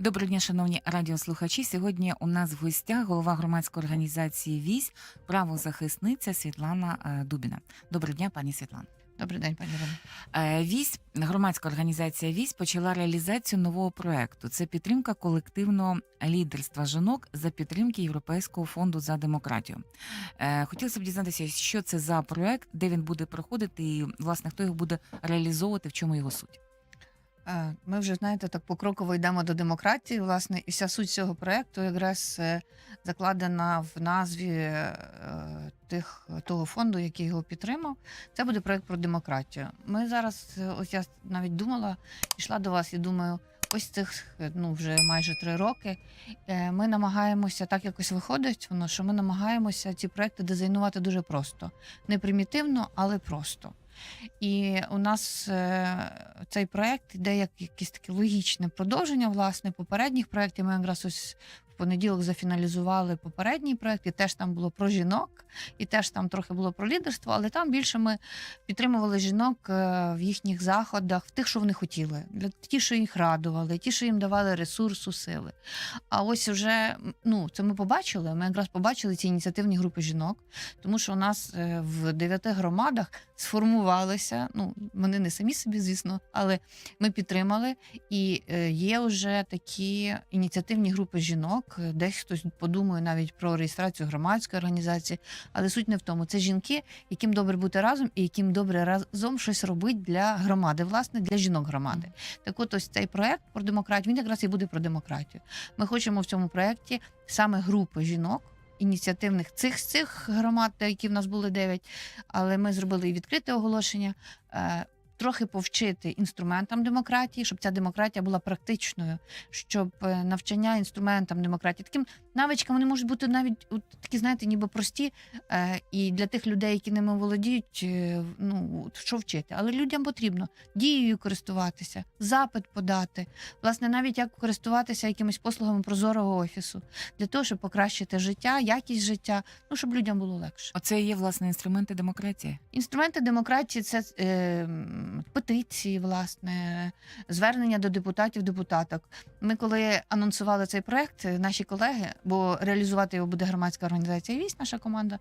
Доброго дня, шановні радіослухачі. Сьогодні у нас в гостях голова громадської організації ВІС, правозахисниця Світлана е, Дубіна. Доброго дня, пані Світлана. Добрий день, пані Ірина. Е, ВІС, громадська організація ВІС почала реалізацію нового проекту. Це підтримка колективного лідерства жінок за підтримки Європейського фонду за демократію. Е, Хотілося б дізнатися, що це за проект, де він буде проходити, і власне хто його буде реалізовувати, в чому його суть. Е, Ми вже знаєте, так покроково йдемо до демократії. Власне, і вся суть цього проекту якраз е, закладена в назві е, тих того фонду, який його підтримав. Це буде проект про демократію. Ми зараз, ось я навіть думала, йшла до вас і думаю. Ось цих ну вже майже три роки. Ми намагаємося так якось виходить, воно що ми намагаємося ці проекти дизайнувати дуже просто, не примітивно, але просто. І у нас е, цей проект іде як якесь таке логічне продовження власне попередніх проєктів. Ми якраз ось понеділок зафіналізували попередній проект, і теж там було про жінок, і теж там трохи було про лідерство, але там більше ми підтримували жінок е, в їхніх заходах, в тих, що вони хотіли, для ті, що їх радували, ті, що їм давали ресурсу, сили. А ось вже ну це ми побачили. Ми якраз побачили ці ініціативні групи жінок, тому що у нас е, в дев'яти громадах сформувалися. Ну вони не самі собі, звісно, але ми підтримали. І е, є вже такі ініціативні групи жінок. Е, Десь хтось подумає навіть про реєстрацію громадської організації, але суть не в тому. Це жінки, яким добре бути разом, і яким добре разом щось робити для громади, власне, для жінок громади. Так, от ось цей проект про демократію. Він якраз і буде про демократію. Ми хочемо в цьому проєкті саме групи жінок. Ініціативних цих цих громад, які в нас були дев'ять, але ми зробили і відкрите оголошення. Трохи повчити інструментам демократії, щоб ця демократія була практичною, щоб е, навчання інструментам демократії таким навичкам вони можуть бути навіть от, такі, знаєте, ніби прості. Е, і для тих людей, які ними володіють, е, ну от що вчити. Але людям потрібно дією користуватися, запит подати, власне, навіть як користуватися якимись послугами прозорого офісу для того, щоб покращити життя, якість життя, ну щоб людям було легше. Оце і є власне інструменти демократії. Інструменти демократії це е, петиції, власне, звернення до депутатів, депутаток. Ми коли анонсували цей проект, наші колеги, бо реалізувати його буде громадська організація Вісь, наша команда,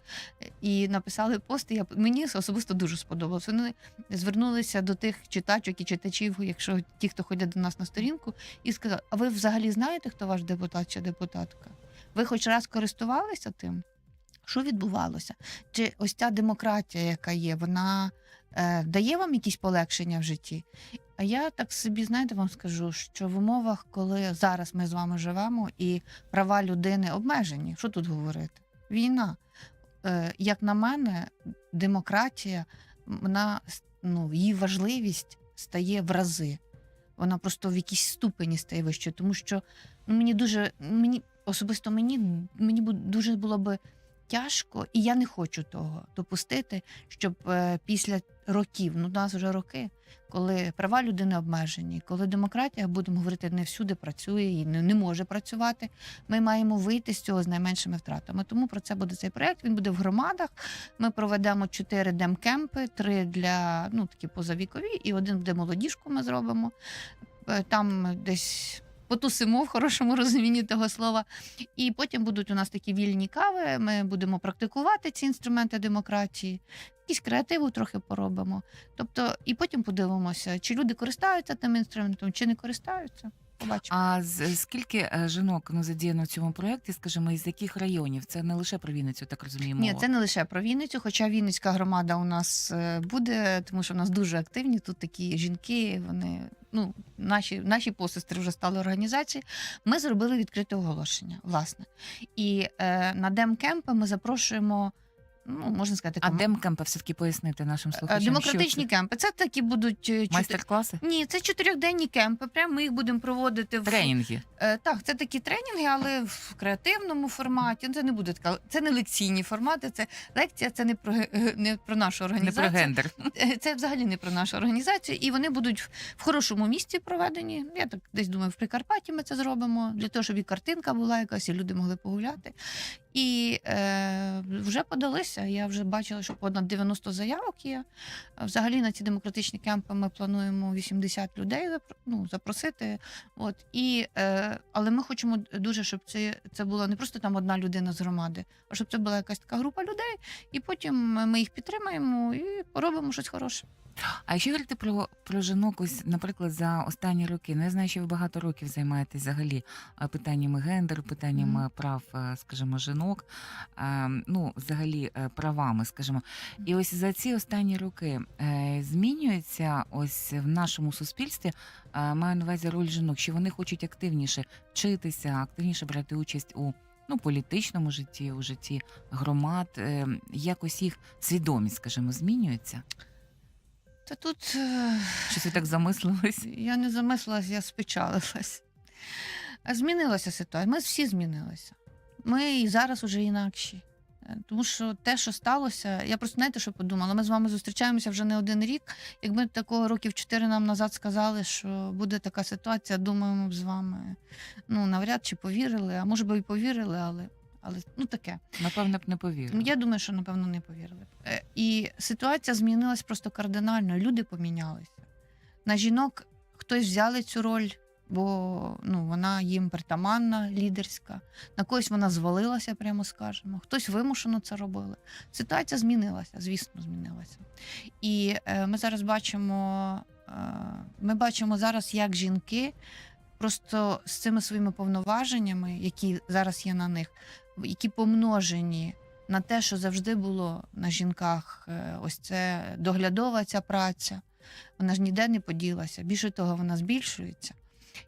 і написали пост. і Я мені особисто дуже сподобалося. Вони звернулися до тих читачок і читачів, якщо ті, хто ходять до нас на сторінку, і сказали: А ви взагалі знаєте, хто ваш депутат чи депутатка? Ви хоч раз користувалися тим? Що відбувалося? Чи ось ця демократія, яка є, вона е, дає вам якісь полегшення в житті? А я так собі, знаєте, вам скажу, що в умовах, коли зараз ми з вами живемо, і права людини обмежені, що тут говорити? Війна. Е, як на мене, демократія, вона ну, її важливість стає в рази. Вона просто в якійсь ступені стає вищою, тому що ну, мені дуже мені особисто мені, мені дуже було би тяжко, і я не хочу того допустити, щоб е, після років, ну у нас вже роки, коли права людини обмежені, коли демократія, будемо говорити, не всюди працює і не, не може працювати, ми маємо вийти з цього з найменшими втратами. Тому про це буде цей проект. Він буде в громадах. Ми проведемо чотири демкемпи, три для ну такі позавікові, і один буде молодіжку. Ми зробимо. Е, Там десь потусимо в хорошому розумінні того слова. І потім будуть у нас такі вільні кави. Ми будемо практикувати ці інструменти демократії, якісь креативу трохи поробимо. Тобто, і потім подивимося, чи люди користаються тим інструментом, чи не користаються. Побачимо. А з скільки е, жінок ну задіяно в цьому проєкті, скажімо, із яких районів? Це не лише про Вінницю, так розуміємо. Ні, це не лише про Вінницю, хоча Вінницька громада у нас е, буде, тому що у нас дуже активні тут такі жінки. Вони ну наші, наші посестри вже стали організації. Ми зробили відкрите оголошення, власне. І е, на демкемпи ми запрошуємо. Ну, можна сказати, А ком- демкемпи все-таки пояснити нашим е, слухачам. демократичні що кемпи. Це такі будуть е, це? чотир- майстер-класи, Ні, це чотирьохденні кемпи. Прямо ми їх будемо проводити в тренінги. Е, Так, це такі тренінги, але в креативному форматі. Ну, Це не буде така, це не лекційні формати. Це лекція, це не про не про нашу організацію. Не про гендер. Це взагалі не про нашу організацію, і вони будуть в- в хорошому місці проведені. Я так десь думаю, в Прикарпатті ми це зробимо для того, щоб і картинка була якась, і люди могли погуляти. І е, вже подалися змінилося. Я вже бачила, що понад 90 заявок є. Взагалі на ці демократичні кемпи ми плануємо 80 людей ну, запросити. От і е, але ми хочемо дуже, щоб це, це була не просто там одна людина з громади, а щоб це була якась така група людей, і потім ми їх підтримаємо і поробимо щось хороше. А якщо говорити про, про жінок, ось, наприклад, за останні роки, ну я знаю, що ви багато років займаєтесь взагалі питаннями гендеру, питаннями Мгм. прав, е, скажімо, жінок, е, ну, взагалі е, правами, скажімо. І ось за ці останні роки е, змінюється ось в нашому суспільстві, е, маю на увазі роль жінок, що вони хочуть активніше вчитися, активніше брати участь у ну, політичному житті, у житті громад, е, якось їх свідомість, скажімо, змінюється. Та тут е, Щось ви так замислились? я не замислилась, я спечалилась. Змінилася ситуація. Ми всі змінилися. Ми і зараз уже інакші. Тому що те, що сталося, я просто знаєте, що подумала. Ми з вами зустрічаємося вже не один рік. Якби такого років чотири нам назад сказали, що буде така ситуація, думаю, ми б з вами ну навряд чи повірили, а може би і повірили, але, але ну таке. Напевно б не повірили. Я думаю, що напевно не повірили. Е, І ситуація змінилась просто кардинально. Люди помінялися. На жінок хтось взяли цю роль, бо ну, вона їм притаманна, лідерська. На когось вона звалилася, прямо скажемо. Хтось вимушено це робили. Ситуація змінилася, звісно, змінилася. І е, ми зараз бачимо, е, ми бачимо зараз, як жінки просто з цими своїми повноваженнями, які зараз є на них, які помножені на те, що завжди було на жінках, е, ось це доглядова ця праця, вона ж ніде не поділася. Більше того, вона збільшується.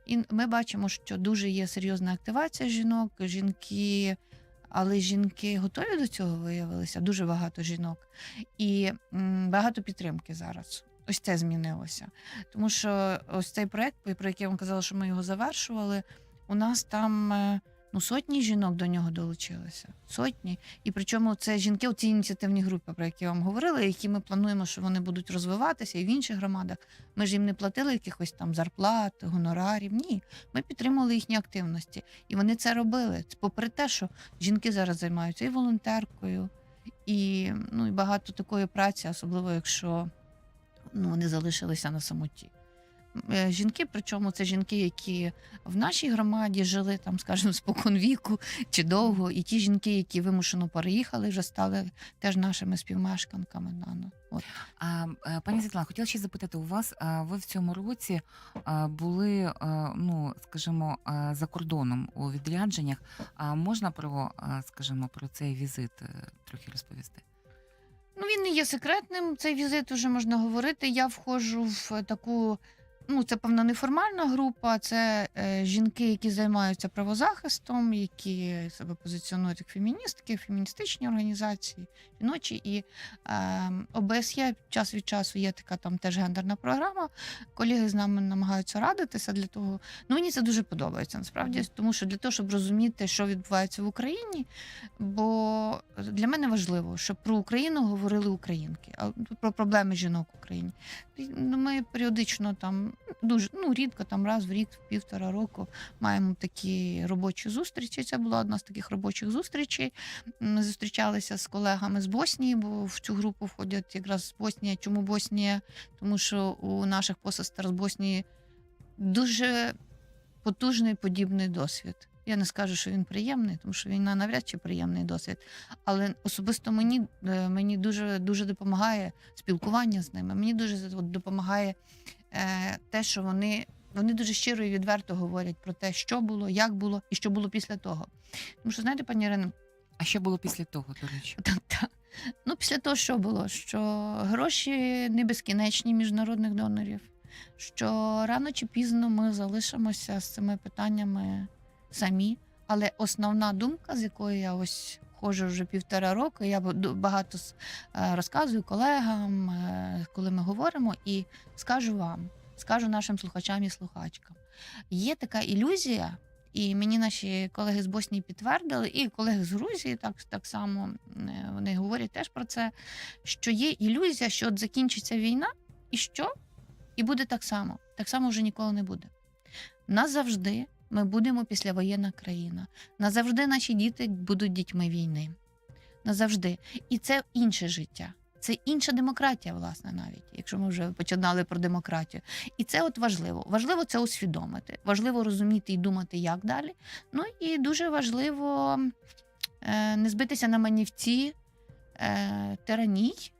І ми бачимо, що дуже є серйозна активація жінок. Жінки, але жінки готові до цього виявилися, дуже багато жінок. І багато підтримки зараз. Ось це змінилося. Тому що ось цей проект, про який я вам казала, що ми його завершували, у нас там е, ну, сотні жінок до нього долучилися. Сотні. І причому це жінки у цій ініціативній групі, про які я вам говорила, які ми плануємо, що вони будуть розвиватися і в інших громадах. Ми ж їм не платили якихось там зарплат, гонорарів. Ні, ми підтримували їхні активності. І вони це робили. Попри те, що жінки зараз займаються і волонтеркою, і, ну, і багато такої праці, особливо якщо ну, вони залишилися на самоті. Е, Жінки, причому це жінки, які в нашій громаді жили там, скажімо, спокон віку чи довго, і ті жінки, які вимушено переїхали, вже стали теж нашими співмешканками. Да, от. А, е, пані Світлана, хотіла ще запитати у вас. Ви в цьому році були, ну скажімо, за кордоном у відрядженнях. А можна про, скажімо, про цей візит е, трохи розповісти? Ну, він не є секретним. Цей візит вже можна говорити. Я входжу в таку. Ну, це певно неформальна група. Це е, жінки, які займаються правозахистом, які себе позиціонують як феміністки, феміністичні організації, жіночі. І е, ОБСЄ час від часу є така там теж гендерна програма. Колеги з нами намагаються радитися для того. Ну, мені це дуже подобається насправді, тому що для того, щоб розуміти, що відбувається в Україні, бо для мене важливо, щоб про Україну говорили українки, а про проблеми жінок в Україні. Ну, Ми періодично там дуже ну рідко, там раз в рік, в півтора року маємо такі робочі зустрічі. Це була одна з таких робочих зустрічей. Ми зустрічалися з колегами з Боснії, бо в цю групу входять якраз Боснія. Чому Боснія? Тому що у наших посестер з Боснії дуже потужний подібний досвід. Я не скажу, що він приємний, тому що війна навряд чи приємний досвід. Але особисто мені, е, мені дуже дуже допомагає спілкування з ними. Мені дуже допомагає е, те, що вони, вони дуже щиро і відверто говорять про те, що було, як було і що було після того. Тому що, знаєте, пані Ірино, А що було після того, до речі? так. Ну, після того, що було? Що гроші не безкінечні міжнародних донорів, що рано чи пізно ми залишимося з цими питаннями самі. Але основна думка, з якою я ось ходжу вже півтора року, я багато е, розказую колегам, е, коли ми говоримо, і скажу вам, скажу нашим слухачам і слухачкам. Є така ілюзія, і мені наші колеги з Боснії підтвердили, і колеги з Грузії так, так само е, вони говорять теж про це, що є ілюзія, що от закінчиться війна, і що? І буде так само. Так само вже ніколи не буде. Назавжди ми будемо післявоєнна країна. Назавжди наші діти будуть дітьми війни. назавжди. І це інше життя. Це інша демократія, власне, навіть, якщо ми вже починали про демократію. І це от важливо. Важливо це усвідомити. Важливо розуміти і думати, як далі. Ну і дуже важливо е, не збитися на манівці е, тираній,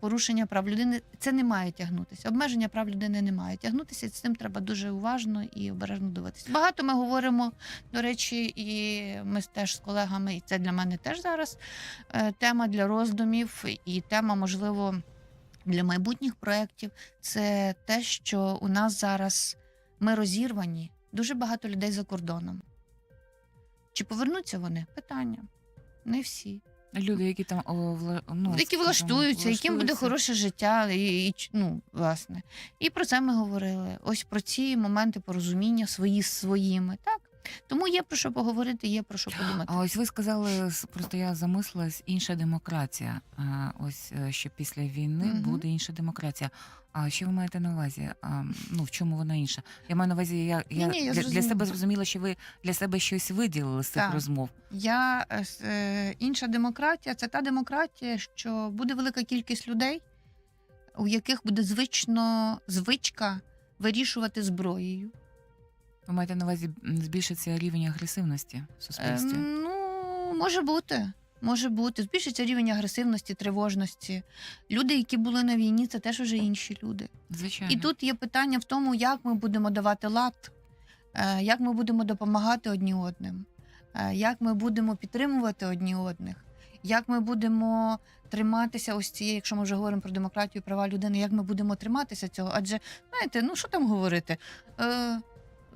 порушення прав людини. Це не має тягнутися. Обмеження прав людини не має тягнутися. З цим треба дуже уважно і обережно дивитися. Багато ми говоримо, до речі, і ми теж з колегами, і це для мене теж зараз е, тема для роздумів, і тема, можливо, для майбутніх проєктів. Це те, що у нас зараз ми розірвані, дуже багато людей за кордоном. Чи повернуться вони? Питання. Не всі. Люди, які там о, вла... ну, які скажімо, влаштуються, яким буде влаштуються. хороше життя, і, і ч- ну, власне. І про це ми говорили. Ось про ці моменти порозуміння свої з своїми. Так? Тому є про що поговорити, є про що подумати. А ось ви сказали, просто я замислилась, інша демократія. Ось е, що після війни Мгм. буде інша демократія. А що ви маєте на увазі? А, ну в чому вона інша? Я маю на увазі, я, я, Ні-ні, я для, для себе зрозуміла, що ви для себе щось виділили з цих Так. розмов. Я е, е, інша демократія це та демократія, що буде велика кількість людей, у яких буде звично звичка вирішувати зброєю. Ви маєте на увазі збільшиться рівень агресивності в суспільстві? Ем, ну, може бути. Може бути. Збільшиться рівень агресивності, тривожності. Люди, які були на війні, це теж уже інші люди. Звичайно. І тут є питання в тому, як ми будемо давати лад, е, як ми будемо допомагати одні одним, е, як ми будемо підтримувати одні одних, як ми будемо триматися ось цієї, якщо ми вже говоримо про демократію, права людини, як ми будемо триматися цього? Адже знаєте, ну що там говорити? Е,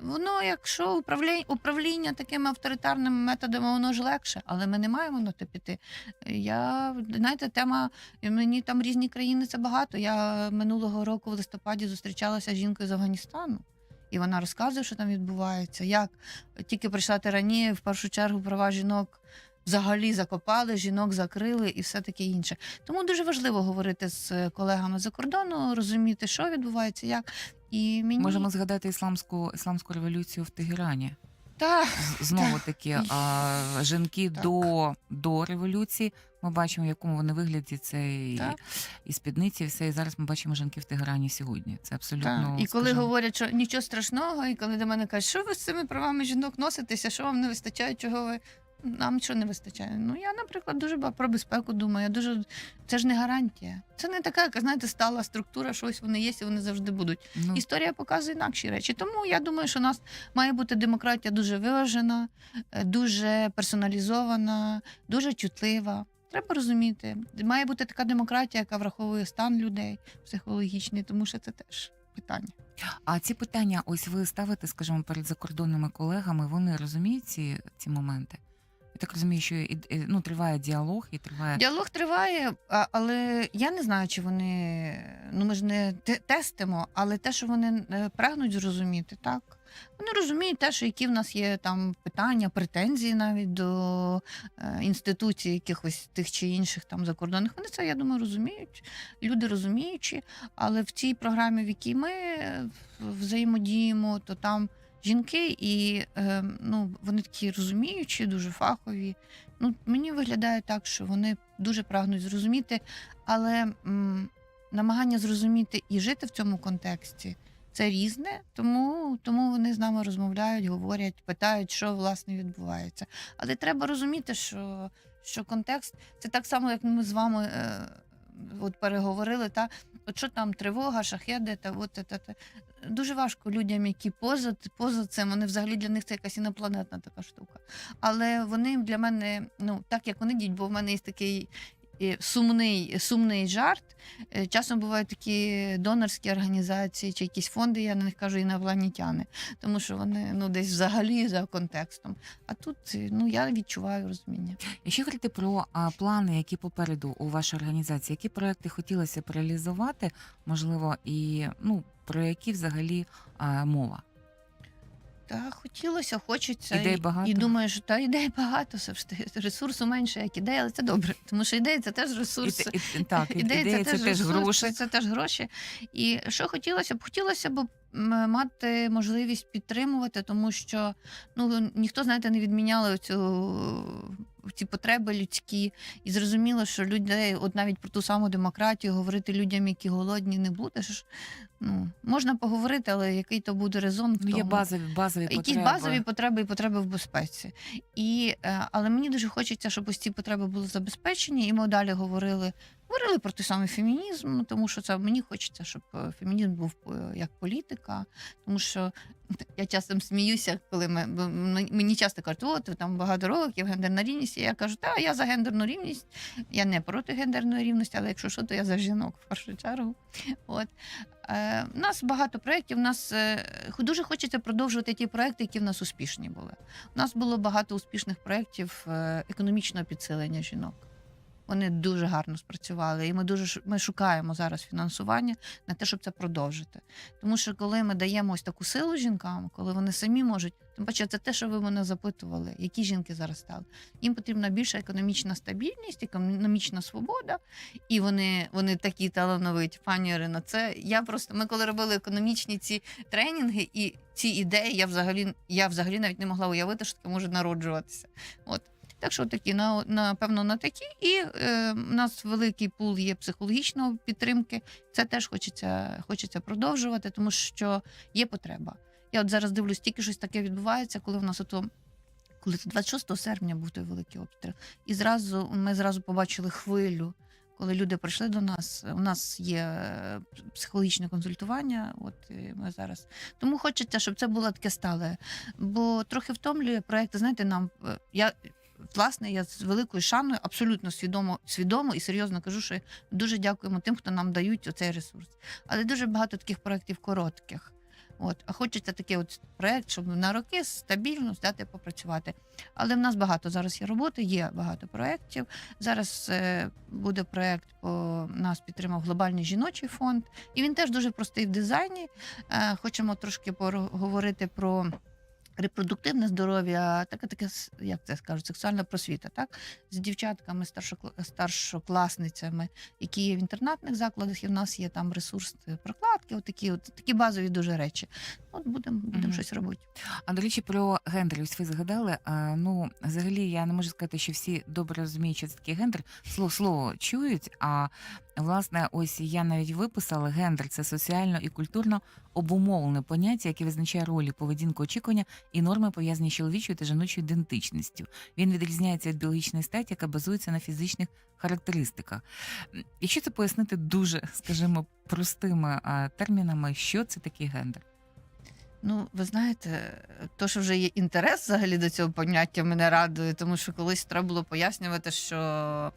Воно, якщо управління, управління такими авторитарними методами, воно ж легше, але ми не маємо на те піти. Я знаєте, тема мені там різні країни це багато. Я минулого року в листопаді зустрічалася з жінкою з Афганістану, і вона розказує, що там відбувається. Як тільки прийшла тиранія, в першу чергу права жінок взагалі закопали, жінок закрили і все таке інше. Тому дуже важливо говорити з колегами за кордону, розуміти, що відбувається, як. І мені Можемо згадати ісламську ісламську революцію в Тегерані. так, Знову таки, а, жінки Так. до, до революції. Ми бачимо, в якому вони вигляді це і, і спідниці, і все. І зараз ми бачимо жінки в Тегерані сьогодні. Це абсолютно так. І коли скажімо, говорять, що нічого страшного, і коли до мене кажуть, що ви з цими правами жінок носитеся, що вам не вистачає, чого ви. Нам що не вистачає? Ну я, наприклад, дуже про безпеку думаю. Я дуже це ж не гарантія. Це не така, яка знаєте, стала структура, що ось вони є, і вони завжди будуть. ну, Історія показує інакші речі. Тому я думаю, що у нас має бути демократія дуже виважена, е, дуже персоналізована, дуже чутлива. Треба розуміти, має бути така демократія, яка враховує стан людей психологічний, тому що це теж питання. А ці питання, ось ви ставите, скажімо, перед закордонними колегами, вони розуміють ці, ці моменти? Я так розумію, що і, і, ну, триває діалог і триває. Діалог триває, але я не знаю, чи вони ну ми ж не те- тестимо, але те, що вони е, прагнуть зрозуміти, так. Вони розуміють те, що які в нас є там питання, претензії навіть до е, інституцій якихось тих чи інших там закордонних. Вони це, я думаю, розуміють. Люди розуміючі, але в цій програмі, в якій ми е, взаємодіємо, то там жінки і е, ну, вони такі розуміючі, дуже фахові. Ну, мені виглядає так, що вони дуже прагнуть зрозуміти, але м, намагання зрозуміти і жити в цьому контексті це різне, тому, тому вони з нами розмовляють, говорять, питають, що власне відбувається. Але треба розуміти, що, що контекст це так само, як ми з вами е, от переговорили, та от що там тривога, шахеди, та от та, та, дуже важко людям, які поза, поза цим, вони взагалі для них це якась інопланетна така штука. Але вони для мене, ну так як вони діють, бо в мене є такий. Сумний, сумний жарт. Е, Часом бувають такі донорські організації чи якісь фонди, я на них кажу інопланетяни, тому що вони ну десь взагалі за контекстом. А тут ну я відчуваю розуміння. Якщо говорити про а, плани, які попереду у вашій організації, які проекти хотілося б реалізувати, можливо, і ну про які взагалі а, мова? Та хотілося, хочеться. Ідей і, багато? І думаю, що та ідей багато, все ж ресурсу менше, як ідей, але це добре. Тому що ідея це теж І, ресурс. те- і, так, і, Ідея ідея це, теж ресурс, гроші. Це, це теж гроші. І що хотілося б? Хотілося б мати можливість підтримувати, тому що ну ніхто, знаєте, не відміняли цю ці потреби людські, і зрозуміло, що людей, от навіть про ту саму демократію, говорити людям, які голодні, не будеш. Ну можна поговорити, але який то буде резон в Ну, є тому? базові базові Якісь потреби. базові потреби і потреби в безпеці. І, е, але мені дуже хочеться, щоб ось ці потреби були забезпечені, і ми далі говорили. Говорили про той самий фемінізм, тому що це мені хочеться, щоб е, фемінізм був е, як політика. Тому що я часом сміюся, коли ми, мені часто кажуть, от там багато років, гендерна рівність. І я кажу, так, я за гендерну рівність, я не проти гендерної рівності, але якщо що, то я за жінок в першу чергу. От. Е, у нас багато проєктів. У нас е, дуже хочеться продовжувати ті проекти, які в нас успішні були. У нас було багато успішних проєктів е, економічного підсилення жінок. Вони дуже гарно спрацювали, і ми дуже ми шукаємо зараз фінансування на те, щоб це продовжити. Тому що коли ми даємо ось таку силу жінкам, коли вони самі можуть, тим паче, це те, що ви мене запитували, які жінки зараз стали. Їм потрібна більша економічна стабільність, економічна свобода, і вони, вони такі талановиті. Пані Ірино, це я просто ми коли робили економічні ці тренінги і ці ідеї, я взагалі я взагалі навіть не могла уявити, що таке може народжуватися. От. Так що такі, на, напевно, на такі. І е, у нас великий пул є психологічної підтримки. Це теж хочеться, хочеться продовжувати, тому що є потреба. Я от зараз дивлюсь, тільки щось таке відбувається, коли в нас ото. Коли 26 серпня був той великий обстріл, і зразу ми зразу побачили хвилю, коли люди прийшли до нас. У нас є е, психологічне консультування. От ми зараз тому хочеться, щоб це було таке стале. Бо трохи втомлює проект. Знаєте, нам е, я власне я з великою шаною абсолютно свідомо, свідомо і серйозно кажу, що дуже дякуємо тим, хто нам дають оцей ресурс. Але дуже багато таких проєктів коротких. От, а хочеться такий от проект, щоб на роки стабільно здати попрацювати. Але в нас багато зараз є роботи, є багато проєктів. Зараз е, буде проєкт, по нас підтримав глобальний жіночий фонд, і він теж дуже простий в дизайні. Е, хочемо трошки поговорити про. Репродуктивне здоров'я, таке таке, як це скажуть, сексуальна просвіта, так з дівчатками, старшокла- старшокласницями, які є в інтернатних закладах, і в нас є там ресурс е, прокладки, отакі, от такі базові дуже речі. От будемо будемо Мгм. щось робити. А до речі, про гендер, ось ви згадали. А, ну, взагалі, я не можу сказати, що всі добре розуміють, що це таке гендер. Слово слово чують. А власне, ось я навіть виписала гендер це соціально і культурно обумовлене поняття, яке визначає ролі, поведінку, очікування і норми пов'язані з чоловічою та жіночою ідентичністю. Він відрізняється від біологічної статі, яка базується на фізичних характеристиках. Якщо це пояснити дуже, скажімо, простими термінами, що це такий гендер? Ну, ви знаєте, то, що вже є інтерес взагалі до цього поняття, мене радує, тому що колись треба було пояснювати, що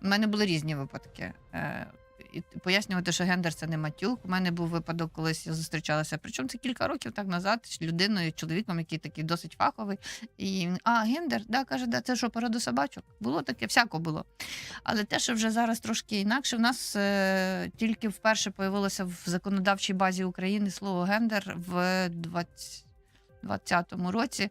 в мене були різні випадки. Е, І пояснювати, що гендер це не матюк. У мене був випадок, колись я зустрічалася. Причому це кілька років так назад з людиною, чоловіком, який такий досить фаховий. І а, гендер, да, каже, да, це що, порода собачок? Було таке, всяко було. Але те, що вже зараз трошки інакше, в нас е, тільки вперше появилося в законодавчій базі України слово гендер в 20 2020 році.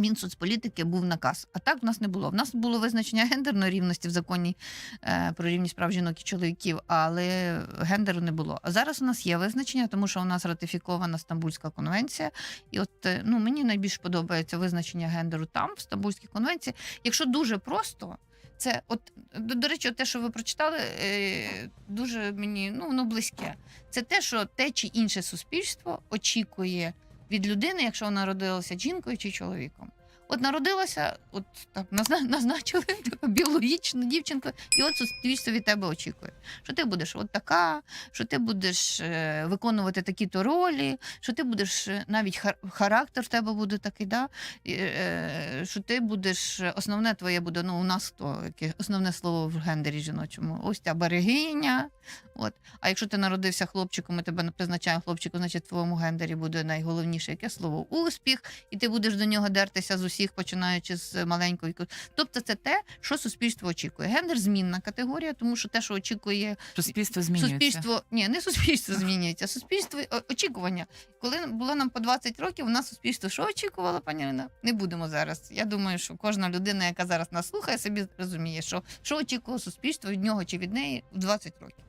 Мінсоцполітики був наказ. А так в нас не було. В нас було визначення гендерної рівності в законі е, про рівність прав жінок і чоловіків, але гендеру не було. А зараз у нас є визначення, тому що у нас ратифікована Стамбульська конвенція. І от е, ну мені найбільш подобається визначення гендеру там, в Стамбульській конвенції. Якщо дуже просто. Це от до, до речі, те, що ви прочитали, е, дуже мені ну воно близьке. Це те, що те чи інше суспільство очікує від людини, якщо вона народилася жінкою чи чоловіком. От народилася, от назна- назначили біологічну дівчинку, і от суспільство від тебе очікує, що ти будеш от така, що ти будеш е, виконувати такі-то ролі, що ти будеш е, навіть характер в тебе буде такий, да? е, що ти будеш основне твоє буде. Ну, у нас то яке основне слово в гендері жіночому. Ось ця берегиня. От. А якщо ти народився хлопчиком, і тебе призначаємо хлопчику, значить в твоєму гендері буде найголовніше яке слово успіх, і ти будеш до нього дертися з усіх, починаючи з маленької. Тобто це те, що суспільство очікує. Гендер змінна категорія, тому що те, що очікує Суспільство змінюється. суспільство, ні, не суспільство змінюється, суспільство очікування. Коли було нам по 20 років, у нас суспільство що очікувало, пані Ірина? Не будемо зараз. Я думаю, що кожна людина, яка зараз нас слухає, собі розуміє, що, що очікувало суспільство від нього чи від неї в 20 років.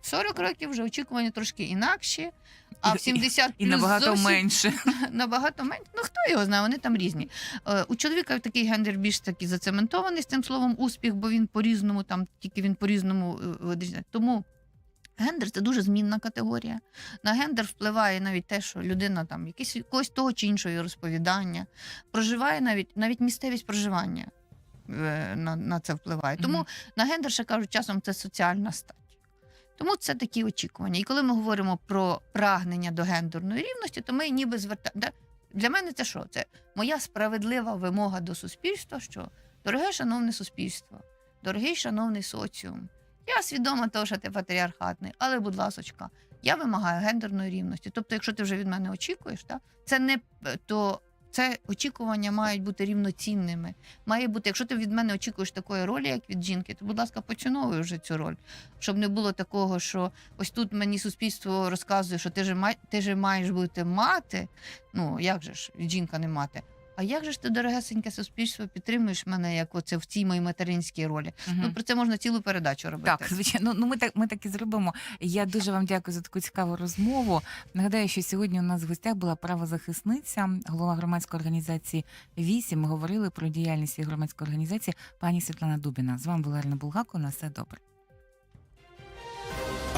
В 40 років вже очікування трошки інакші. А в 70 І плюс набагато зовсім менше. набагато менше. Ну хто його знає, вони там різні. Е, у чоловіка такий гендер більш такий зацементований з цим словом успіх, бо він по-різному, там тільки він по-різному е. Тому гендер це дуже змінна категорія. На гендер впливає навіть те, що людина там якісь якогось того чи іншого розповідання, проживає навіть навіть місцевість проживання е, на, на це впливає. Тому Мгм. на гендер ще кажуть, часом це соціальна стать. Тому це такі очікування. І коли ми говоримо про прагнення до гендерної рівності, то ми ніби звертаємо. Для мене це що? Це моя справедлива вимога до суспільства, що дороге шановне суспільство, дорогий шановний соціум. Я свідома того, що ти патріархатний, але, будь ласочка, я вимагаю гендерної рівності. Тобто, якщо ти вже від мене очікуєш, та, це не е, то це очікування мають бути рівноцінними. Має бути, якщо ти від мене очікуєш такої ролі, як від жінки, то будь ласка, поціновуй вже цю роль, щоб не було такого, що ось тут мені суспільство розказує, що ти ж май, ти ж маєш бути мати. Ну як же ж жінка не мати? А як же ж ти, дорогесеньке суспільство, підтримуєш мене як оце в цій моїй материнській ролі? Мгм. Ну про це можна цілу передачу робити. Так, звичайно, ну ми так ми так і зробимо. Я дуже вам дякую за таку цікаву розмову. Нагадаю, що сьогодні у нас в гостях була правозахисниця, голова громадської організації «Вісім». Ми говорили про діяльність цієї громадської організації пані Світлана Дубіна. З вами була Ірина Булгако. На все добре.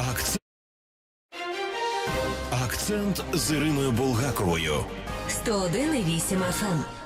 Акцент. Акцент з Іриною Булгаковою. 101,8 FM.